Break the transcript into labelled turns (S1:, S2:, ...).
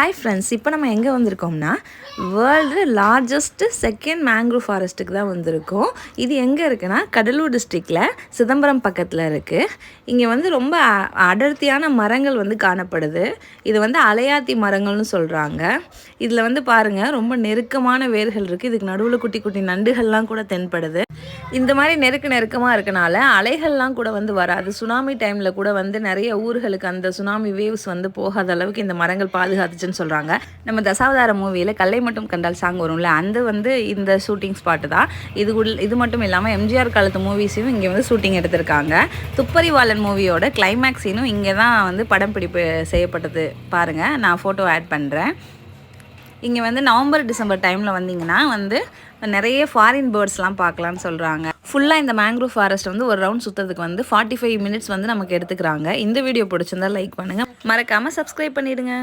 S1: Hi friends இப்போ நம்ம எங்கே வந்திருக்கோம்னா வேர்ல்டு லார்ஜஸ்ட்டு செகண்ட் மேங்க்ரூவ் ஃபாரஸ்ட்டுக்கு தான் வந்திருக்கோம். இது எங்கே இருக்குன்னா கடலூர் டிஸ்ட்ரிக்டில் சிதம்பரம் பக்கத்தில் இருக்குது இங்கே வந்து ரொம்ப அ- அடர்த்தியான மரங்கள் வந்து காணப்படுது. இது வந்து அலையாத்தி மரங்கள்னு சொல்கிறாங்க இதில் வந்து பாருங்கள் ரொம்ப நெருக்கமான வேர்கள் இருக்குது இதுக்கு நடுவில் குட்டி குட்டி நண்டுகள்லாம் கூட தென்படுது. இந்த மாதிரி நெருக்க நெருக்கமாக இருக்கனால அலைகள்லாம் கூட வந்து வராது. சுனாமி டைமில் கூட வந்து நிறைய ஊர்களுக்கு அந்த சுனாமி வேவ்ஸ் வந்து போகாத அளவுக்கு இந்த மரங்கள் பாதுகாத்துச்சுன்னு சொல்கிறாங்க நம்ம தசாவதார மூவியில் கல்லை மட்டும் கண்டால் சாங் வரும்ல? அந்த வந்து இந்த ஷூட்டிங் ஸ்பாட்டு தான். இது இது மட்டும் இல்லாமல் எம்ஜிஆர் காலத்து மூவிஸையும் இங்கே வந்து ஷூட்டிங் எடுத்திருக்காங்க. துப்பறிவாளன் மூவியோட கிளைமேக்ஸினும் இங்கே தான் வந்து படம் பிடிப்பு செய்யப்பட்டது. பாருங்கள் நான் ஃபோட்டோ ஆட் பண்ணுறேன் இங்கே வந்து நவம்பர் டிசம்பர் டைமில் வந்தீங்கன்னா வந்து நிறைய ஃபாரின் பேர்ட்ஸ்லாம் பார்க்கலான்னு சொல்கிறாங்க ஃபுல்லாக இந்த மேங்க்ரூவ் ஃபாரஸ்ட் வந்து ஒரு ரவுண்ட் சுற்றுறதுக்கு வந்து ஃபார்ட்டி ஃபைவ் மினிட்ஸ் வந்து நமக்கு எடுத்துக்கிறாங்க. இந்த வீடியோ பிடிச்சிருந்தா லைக் பண்ணுங்கள் மறக்காமல் சப்ஸ்கிரைப் பண்ணிடுங்க.